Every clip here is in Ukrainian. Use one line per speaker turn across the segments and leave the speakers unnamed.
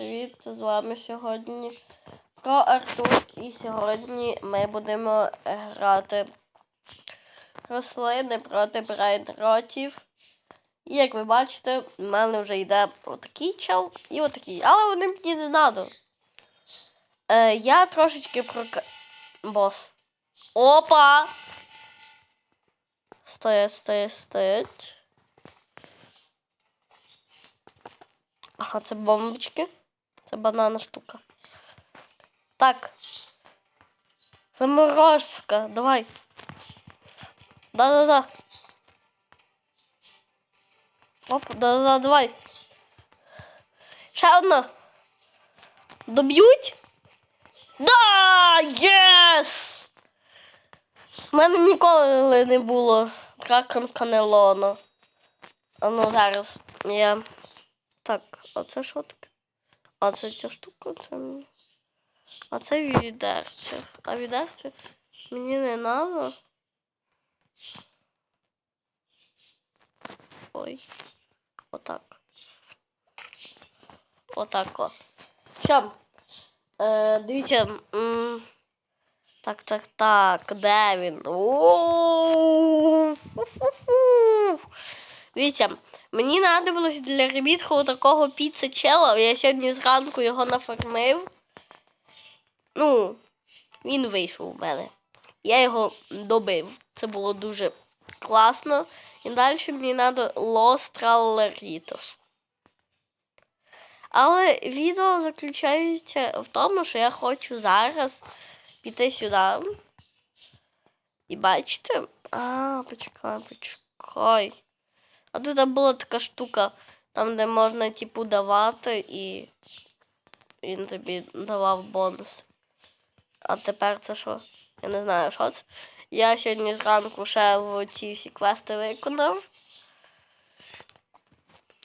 привіт! З вами сьогодні про Артур. І сьогодні ми будемо грати рослини проти брейнротів. І як ви бачите, в мене вже йде отакий чел і отакий. Але вони мені не треба. Е, я трошечки прока... Бос. Опа! Стоять, стоять, стоять. Ага, це бомбочки. Це банана штука. Так. Заморозка, давай. Да-да-да. Оп, да-да-да, давай. Ще одна. Доб'ють? Да! Єс! У мене ніколи не було дракон канелоно. А ну зараз я. Так, а це що таке? А це ця штука, це. мені. А це відерце. А відерце мені не надо. Ой. Отак. Отак о. Все. Е, дивіться. Так, так, так. Де він? Дивіться, мені треба для ремітку такого піца чела. Я сьогодні зранку його нафармив. Ну, він вийшов у мене. Я його добив. Це було дуже класно. І далі мені треба Tralleritos. Але відео заключається в тому, що я хочу зараз піти сюди. І бачите? А, почекай, почекай. А тут була така штука, там, де можна, типу, давати, і він тобі давав бонус. А тепер це що? Я не знаю, що це. Я сьогодні зранку ще в ці всі квести виконав.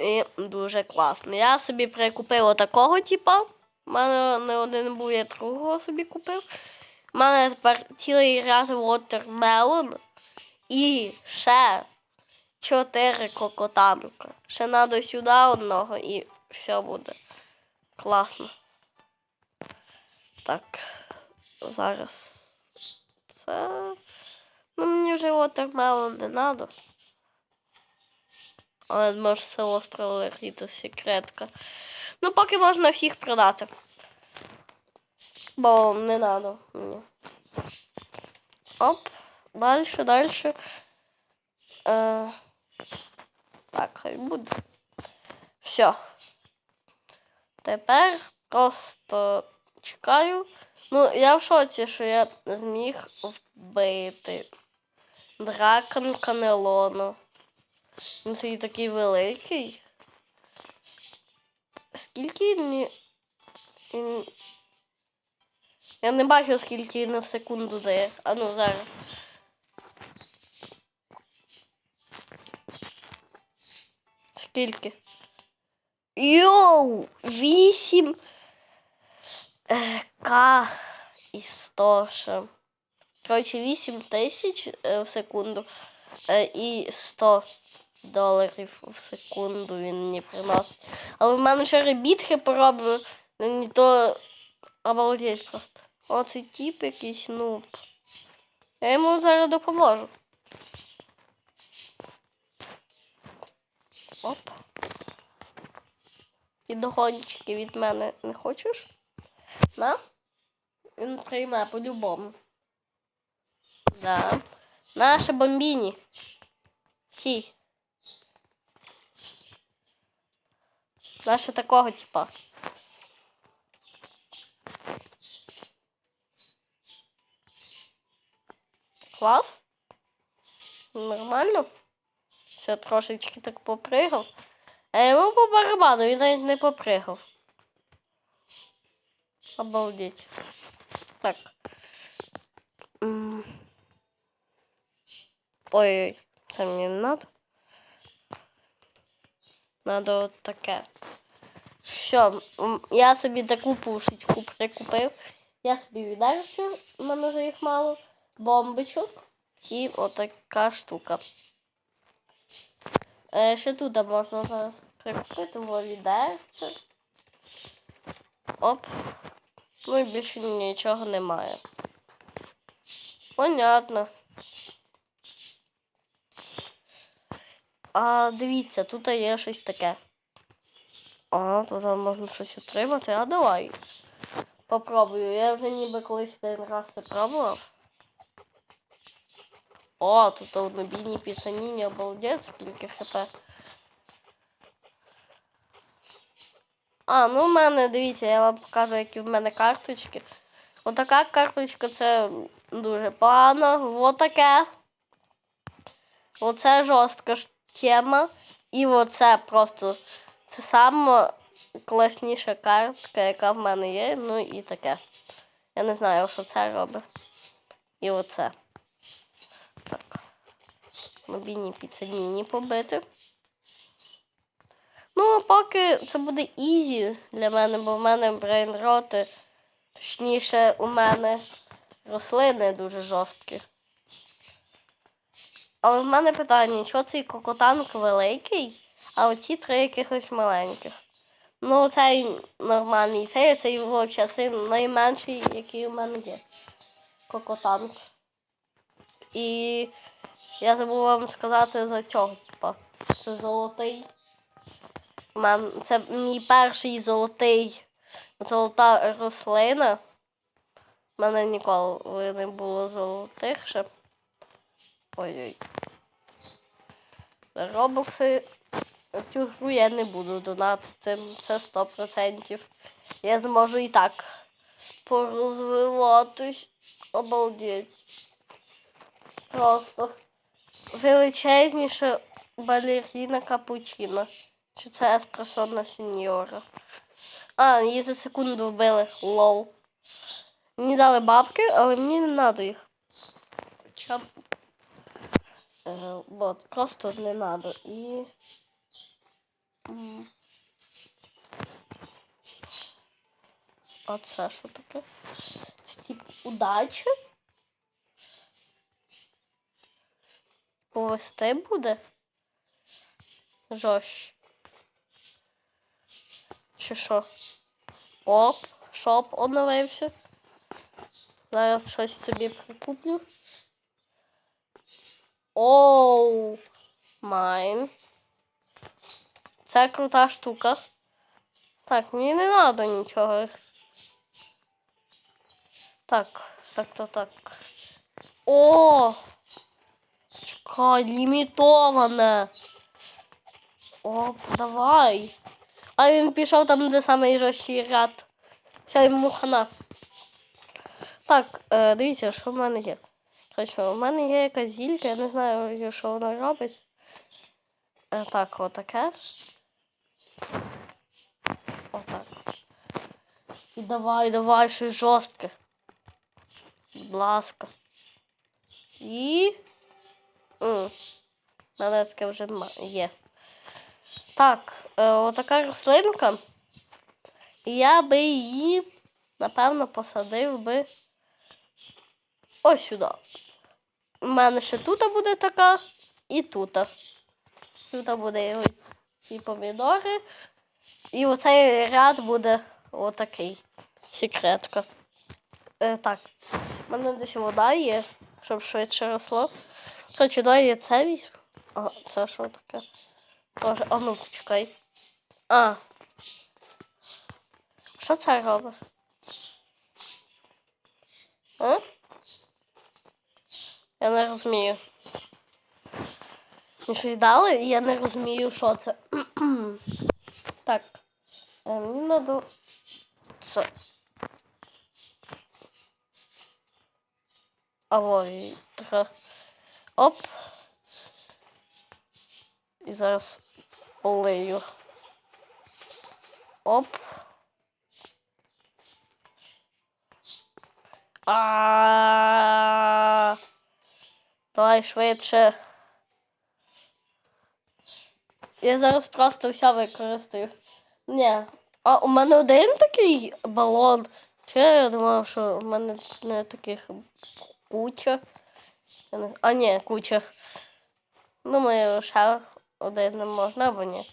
І дуже класно. Я собі прикупив отакого, типа. У мене не один був, я другого собі купив. У мене тепер цілий раз watermelon і ще чотири кокотанка. Ще треба сюди одного і все буде класно. Так, зараз це. Ну, мені вже watermelon не треба. Але може це остро легіто секретка. Ну, поки можна всіх продати. Бо не треба мені. Оп, далі, далі. Е, так, хай буде. Все. Тепер просто чекаю. Ну, я в шоці, що я зміг вбити дракон Канелону. Він свій такий великий. Скільки він... Я не бачу, скільки він в секунду дає. А ну зараз. Скільки? Йоу! Вісім е, К і 100 ще. Коротше, 8 тисяч е, в секунду е, і 100 доларів в секунду він мені приносить. Але в мене ще ребітки пороблю. Ну не то обалдеть просто. Оцей тип якийсь нуб. Я йому зараз допоможу. Оп. Підгончики від мене не хочеш? На? Він прийме по-любому. Да. Наше бомбіні. Ті. Наше такого типа. Клас? Нормально? Все трошечки так попригав. А йому по барабану він навіть не попригав. Обалдеть. Так. Ой-ой, це мені не надо. Надо от таке. Все, я собі таку пушечку прикупив. Я собі віддарився, в мене вже їх мало. Бомбочок і отака штука. Е, ще тут можна зараз прикупити во віддається. Оп. Ну і більше нічого немає. Понятно. А дивіться, тут є щось таке. А, тут можна щось отримати. А давай. Попробую. Я вже ніби колись один раз це пробував. О, тут однобійні піцаніні, обалдець, скільки хп. А, ну в мене, дивіться, я вам покажу, які в мене карточки. Отака карточка це дуже погано. Отаке. Оце жорстка тема. І оце просто це сама класніша картка, яка в мене є. Ну і таке. Я не знаю, що це робить. І оце. Мобільні піцаніні побити. Ну, а поки це буде ізі для мене, бо в мене брейнроти, точніше, у мене рослини дуже жорсткі. Але в мене питання, чого цей кокотанк великий, а оці три якихось маленьких. Ну, цей нормальний, цей, цей вовча, це найменший, який у мене є. Кокотанк. І я забув вам сказати за цього, типа. Це золотий. Це мій перший золотий золота рослина. У мене ніколи не було золотих ще. Ой-ой. Робокси цю гру я не буду донатити, це 100%. Я зможу і так порозвиватись. Обалдеть. Просто величезніша балеріна капучино. Чи це еспресона сеньора? А, її за секунду вбили. Лол. Мені дали бабки, але мені не треба їх. Хоча. Е, просто не треба. І. м. А це що таке? Це тип удачі? Повести буде? Жорстче. Чи що? Оп, шоп оновився. Зараз щось собі прикуплю. Оу, майн. Це крута штука. Так, мені не треба нічого. Так, так, так, так. О! Чекай, лімітоване. Оп, давай. А він пішов там, де самий жорсткий ряд. Все йому хана. Так, е, дивіться, що в мене є. Короче, у мене є якась зілька, я не знаю, що вона робить. Е, так, отаке. Отак. І давай, давай, щось жорстке. Будь ласка. І. М. У вже є. Так, е, отака рослинка. Я би її, напевно, посадив би ось сюди. У мене ще тут буде така і тут. Тут буде ці помідори. І оцей ряд буде отакий. Секретка. Е, так. У мене десь вода є, щоб швидше росло. Коротше, давай я це візьму. А, це що таке? Боже, а ну почекай. А. Що це робить? А? Я не розумію. Мені щось дали, і я не розумію, що це. так. Е, Мені треба це. А ой, така. Оп. І зараз полию. Оп. А. Давай швидше. Я зараз просто все використаю. Ні. А у мене один такий балон. Чи я думав, що в мене не таких куча. А, ні, куча. Думаю, ще один не можна, або ні.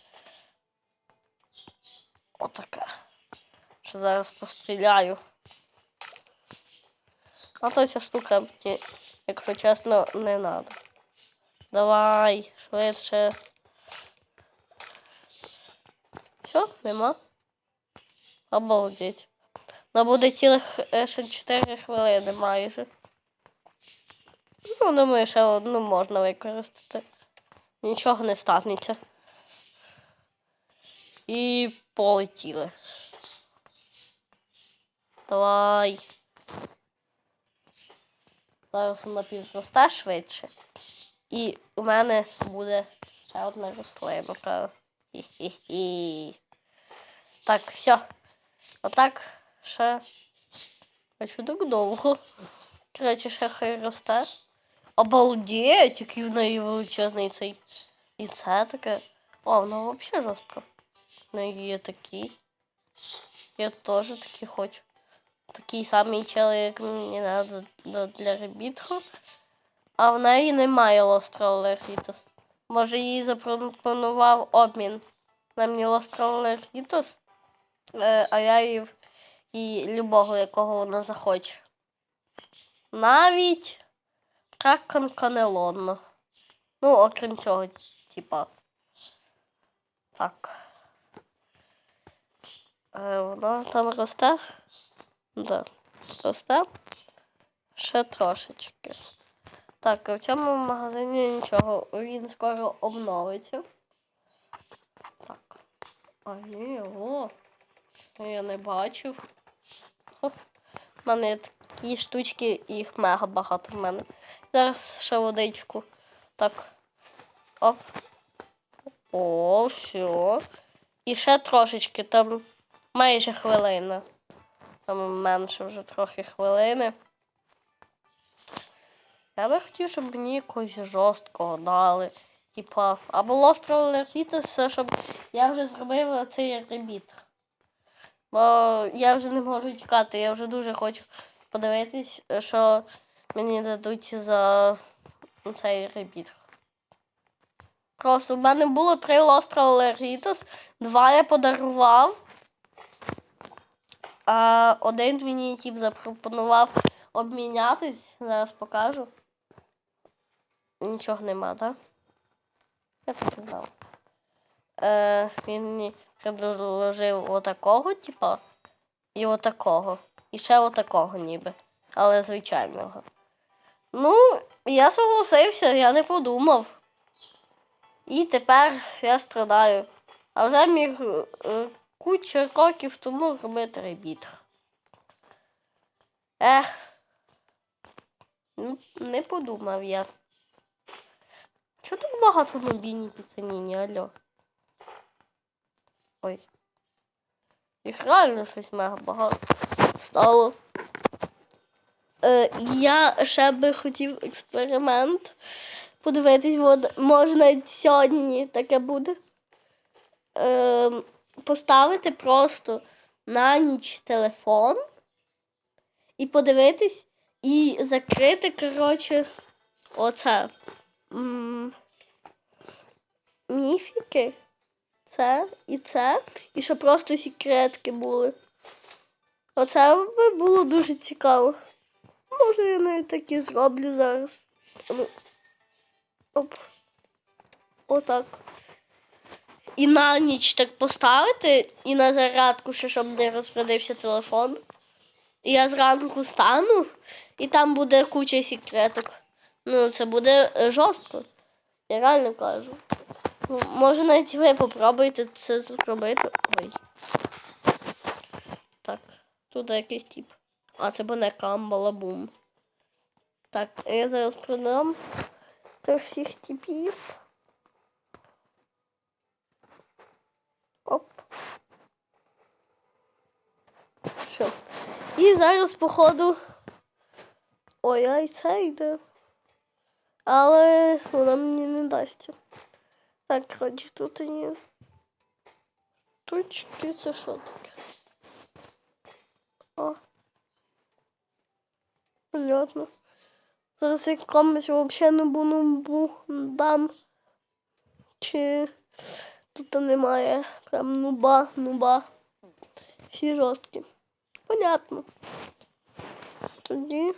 Отаке. Що зараз постріляю. А то ця штука мені, якщо чесно, не треба. Давай, швидше. Все, нема. Обалдеть. Ну буде цілих е, ще 4 хвилини майже. Ну, думаю, ще одну можна використати. Нічого не станеться. І полетіли. Давай. Зараз вона підросте швидше. І у мене буде ще одна рослинка. Хі-хі-хі. Так, все. Отак ще. Хочу так довго. Коротше, ще хай росте. Обалдеть, який в неї величезний цей. І це таке. О, воно взагалі жорстко. В неї є такі. Я теж такі хочу. Такий самий чел, як мені треба для ребітку. А в неї немає лостролергітус. Може їй запропонував обмін на мені лостролергітус, е, а я їй і любого, якого вона захоче. Навіть кракон канелонно. Ну, окрім цього, типа. Так. Е, воно там росте? Да. Росте. Ще трошечки. Так, в цьому магазині нічого. Він скоро обновиться. Так. А ні, о. Я не бачив. У мене такі штучки, їх мега багато в мене. Зараз ще водичку. Так. Оп. О, все. І ще трошечки, там майже хвилина. Там менше вже трохи хвилини. Я би хотів, щоб мені якогось жорсткого дали. Типа, або остров Лерхітоса, щоб я вже зробив цей ребіт. Бо я вже не можу чекати, я вже дуже хочу подивитись, що мені дадуть за цей ребіт. Просто в мене було три острова Лерхітос, два я подарував. А один мені тип запропонував обмінятись. Зараз покажу. Нічого нема, так? Я так і знав. Е, він мені предложив отакого, типа, і отакого. І ще отакого ніби. Але звичайного. Ну, я согласився, я не подумав. І тепер я страдаю. А вже міг е, куча років тому зробити ребіт. Ех. Ну, не подумав я. Чого так багато бійній піцаніні, алло? Ой. Їх реально щось мега багато стало. Е, я ще би хотів експеримент подивитись, от, може навіть сьогодні таке буде. Е, поставити просто на ніч телефон і подивитись, і закрити, коротше, оце. Міфіки. Це і це. І щоб просто секретки були. Оце би було дуже цікаво. Може, я навіть такі зроблю зараз. Оп. Отак. І на ніч так поставити, і на зарядку, ще щоб не розрядився телефон. І я зранку стану, і там буде куча секреток. Ну, це буде жорстко. Я реально кажу. Ну, Може навіть ви попробуйте це зробити. Ой. Так, тут якийсь тип. А, це банекам, балабум. Так, я зараз продам цих всіх типів. Оп. Що? І зараз, походу. Ой, ай, це йде. Але вона мені не дасться. Так, коротше, тут є. Точки, це що таке? О. Понятно. Зараз я комусь взагалі не буду бу дам. Чи тут немає прям нуба, нуба. Всі жорсткі. Понятно. Тоді.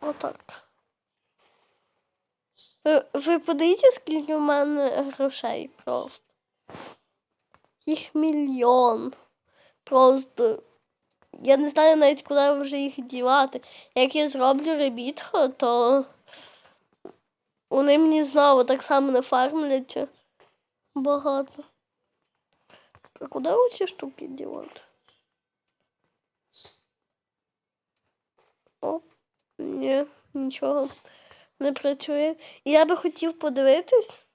Отак. Ви, ви подивіться, скільки в мене грошей просто. Їх мільйон. Просто. Я не знаю навіть, куди вже їх дівати. Як я зроблю ребітко, то вони мені знову так само не фармляться багато. А куди оці штуки дівати? Оп, ні, нічого не працює. Я би хотів подивитись.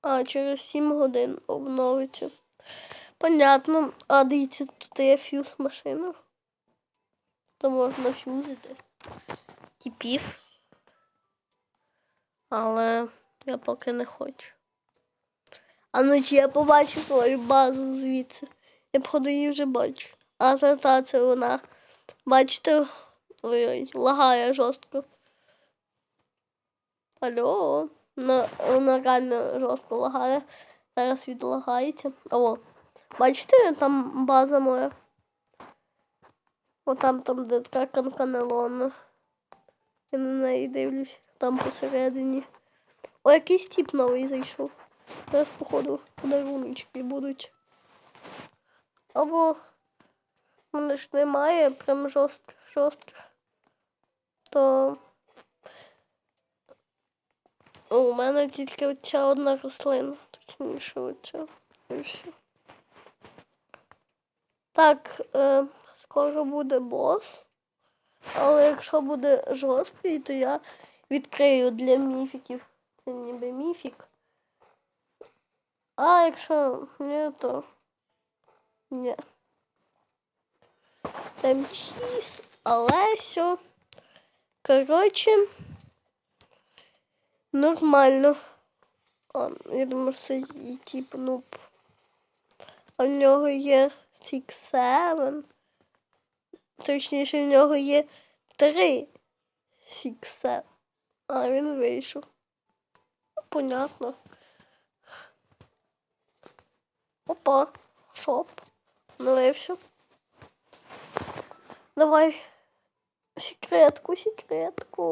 А, через 7 годин обновиться. Понятно. А дивіться, тут є фьюз машина. То можна фюзити. Типів. Але я поки не хочу. А ну чи я побачу свою базу звідси. Я походу її вже бачу. А це та це вона. Бачите? Ой-ой, лагає жорстко. Алло. Вона реально жорстко лагає. Зараз відлагається. О, бачите, там база моя. О, там, там, де така канканелона. Я на неї дивлюсь. Там посередині. О, якийсь тип новий зайшов. Зараз, походу, подаруночки будуть. Або мене ж немає прям жорстких жорстких. То О, у мене тільки оця одна рослина. Точніше оця. І все. Так, е, скоро буде бос. Але якщо буде жорсткий, то я відкрию для міфіків. Це ніби міфік. А якщо ні, то ні. Там чіз, Олесю. Коротше, нормально. А, я думаю, що і тип. А в нього є Six Seven. Точніше, в нього є три Six Seven. А він вийшов. Понятно. Опа, шоп. Налився. Давай. Секретку, секретку.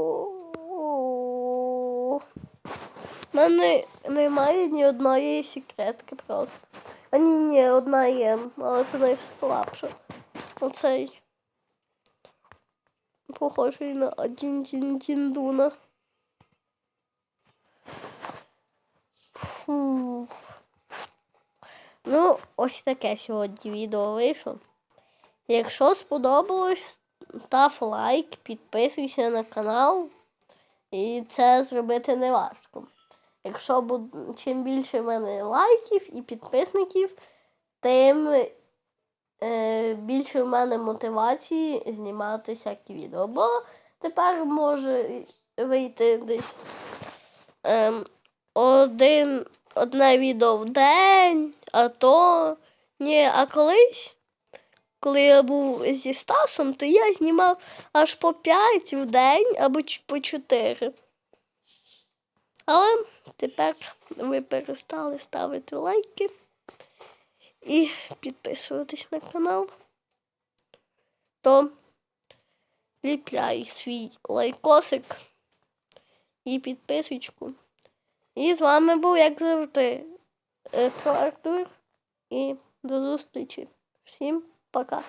У мене немає ні одної секретки просто. А ні, ні, одна є, але це найслабша. Оцей. Похожий на один дін діндуна. Фу. Ну, ось таке сьогодні відео вийшло. Якщо сподобалось, став лайк, підписуйся на канал. І це зробити не важко. Якщо буде чим більше в мене лайків і підписників, тим е, більше в мене мотивації знімати всякі відео. Бо тепер може вийти десь ем, один, одне відео в день, а то ні, а колись, коли я був зі Стасом, то я знімав аж по 5 в день або по 4. Але тепер ви перестали ставити лайки і підписуватись на канал, то ліпляй свій лайкосик і підписочку. І з вами був, як завжди, е, про Артур. І до зустрічі. Всім пока.